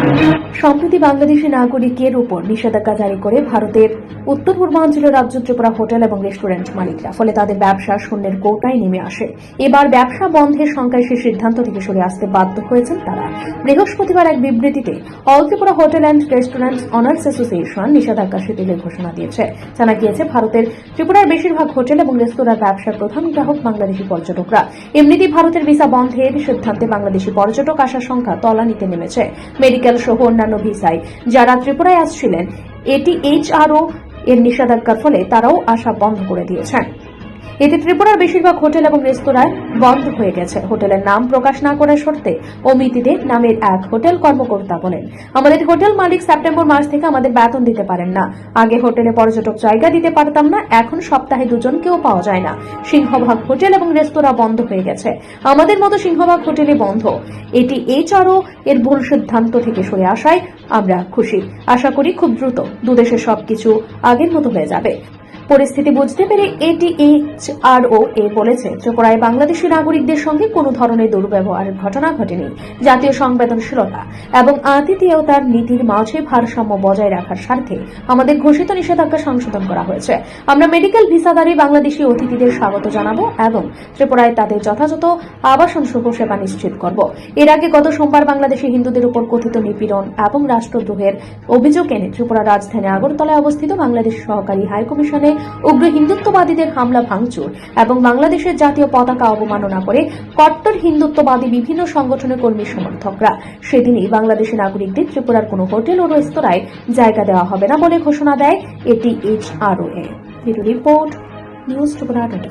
Thank you. সম্প্রতি বাংলাদেশি নাগরিকের উপর নিষেধাজ্ঞা জারি করে ভারতের উত্তর পূর্বাঞ্চলের রাজ্য ত্রিপুরা হোটেল এবং রেস্টুরেন্ট মালিকরা, ফলে তাদের ব্যবসা শূন্যের কোটায় নেমে আসে। এবার ব্যবসা বন্ধের সংখ্যায় সেই সিদ্ধান্ত থেকে সরে আসতে বাধ্য হয়েছেন তারা। বৃহস্পতিবার এক বিবৃতিতে all Tripura hotel and restaurant owners association নিষেধাজ্ঞা শিথিলের ঘোষণা দিয়েছে। জানা গিয়েছে, ভারতের ত্রিপুরার বেশিরভাগ হোটেল এবং রেস্তোরাঁর ব্যবসার প্রধান গ্রাহক বাংলাদেশি পর্যটকরা। এমনিতেই ভারতের ভিসা বন্ধের সিদ্ধান্তে বাংলাদেশি পর্যটক আসার সংখ্যা তলানিতে নেমেছে। মেডিকেল সহ অন্যান্য ভিসায়। যারা ত্রিপুরায় আসছিলেন, এটি এইচআরও এর নিষেধাজ্ঞার ফলে তারাও আসা বন্ধ করে দিয়েছেন। এতে ত্রিপুরার বেশিরভাগ হোটেল এবং রেস্তোরাঁ বন্ধ হয়ে গেছে। হোটেলের নাম প্রকাশ না করার শর্তে অমিতি দে নামের এক হোটেল কর্মকর্তা বলেন, আমাদের হোটেল মালিক সেপ্টেম্বর মাস থেকে আমাদের বেতন দিতে পারেন না। আগে হোটেলে পর্যটক জায়গা দিতে পারতাম না, এখন সপ্তাহে দুজনকেও পাওয়া যায় না। সিংহভাগ হোটেল এবং রেস্তোরাঁ বন্ধ হয়ে গেছে। আমাদের মতো সিংহভাগ হোটেলে বন্ধ। এটি এই এইচআরও এর ভুল সিদ্ধান্ত থেকে সরে আসায় আমরা খুশি। আশা করি খুব দ্রুত দুদেশের সবকিছু আগের মতো হয়ে যাবে। পরিস্থিতি বুঝতে পেরে এটিএইচআরও এ বলেছে, ত্রিপুরায় বাংলাদেশি নাগরিকদের সঙ্গে কোনো ধরনের দুর্ব্যবহারের ঘটনা ঘটেনি, জাতীয় সংবেদনশীলতা এবং আতিথেয়তার নীতির মাঝে ভারসাম্য বজায় রাখার স্বার্থে আমাদের ঘোষিত নিষেধাজ্ঞা সংশোধন করা হয়েছে। আমরা মেডিকেল ভিসাধারী বাংলাদেশি অতিথিদের স্বাগত জানাব এবং ত্রিপুরায় তাদের যথাযথ আবাসন সহ সেবা নিশ্চিত করব। এর আগে গত সোমবার বাংলাদেশি হিন্দুদের উপর কথিত নিপীড়ন এবং রাষ্ট্রদ্রোহের অভিযোগ এনে ত্রিপুরা রাজধানী আগরতলায় অবস্থিত বাংলাদেশ সহকারী হাইকমিশনে উগ্র হিন্দুত্ববাদীদের হামলা, ভাঙচুর এবং বাংলাদেশের জাতীয় পতাকা অবমাননা করে কট্টর হিন্দুত্ববাদী বিভিন্ন সংগঠনের কর্মী সমর্থকরা। সেদিনই বাংলাদেশের নাগরিকদের ত্রিপুরার কোনো হোটেল ও রেস্তোরাঁয় জায়গা দেওয়া হবে না বলে ঘোষণা দেয় এটি এইচআরও এ। Report, news Tripura twenty